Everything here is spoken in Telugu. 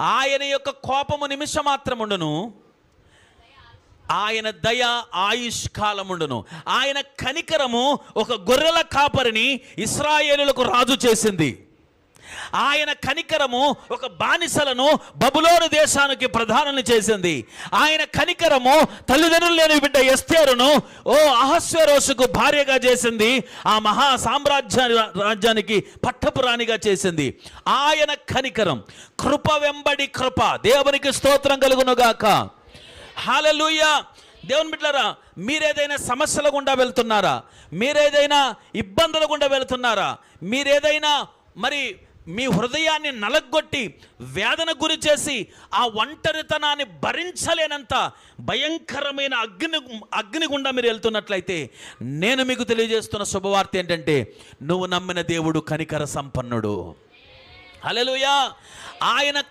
ఆయన యొక్క కోపము నిమిషం మాత్రముండును. ఆయన దయ ఆయుష్ కాలముండును. ఆయన కనికరము ఒక గొర్రెల కాపరిని ఇస్రాయేలులకు రాజు చేసింది. ఆయన కనికరము ఒక బానిసలను బబులోను దేశానికి ప్రధానం చేసింది. ఆయన కనికరము తల్లిదండ్రులు లేని బిడ్డ ఎస్తేరును ఓ అహస్వరోసుకు భార్యగా చేసింది. ఆ మహా సామ్రాజ్య రాజ్యానికి పట్టపు రాణిగా చేసింది. ఆయన కనికరం కృప వెంబడి కృప. దేవునికి స్తోత్రం కలుగునుగాక. హాలలుయ దేవుని బిడ్డలారా మీరేదైనా సమస్యల గుండా వెళ్తున్నారా? మీరేదైనా ఇబ్బందుల గుండా వెళ్తున్నారా? మీరేదైనా మరి మీ హృదయాన్ని నలగొట్టి వేదన గురి చేసి ఆ ఒంటరితనాన్ని భరించలేనంత భయంకరమైన అగ్ని అగ్ని గుండా మీరు వెళ్తున్నట్లయితే నేను మీకు తెలియజేస్తున్న శుభవార్త ఏంటంటే నువ్వు నమ్మిన దేవుడు కనికర సంపన్నుడు. హల్లెలూయా. ఆయన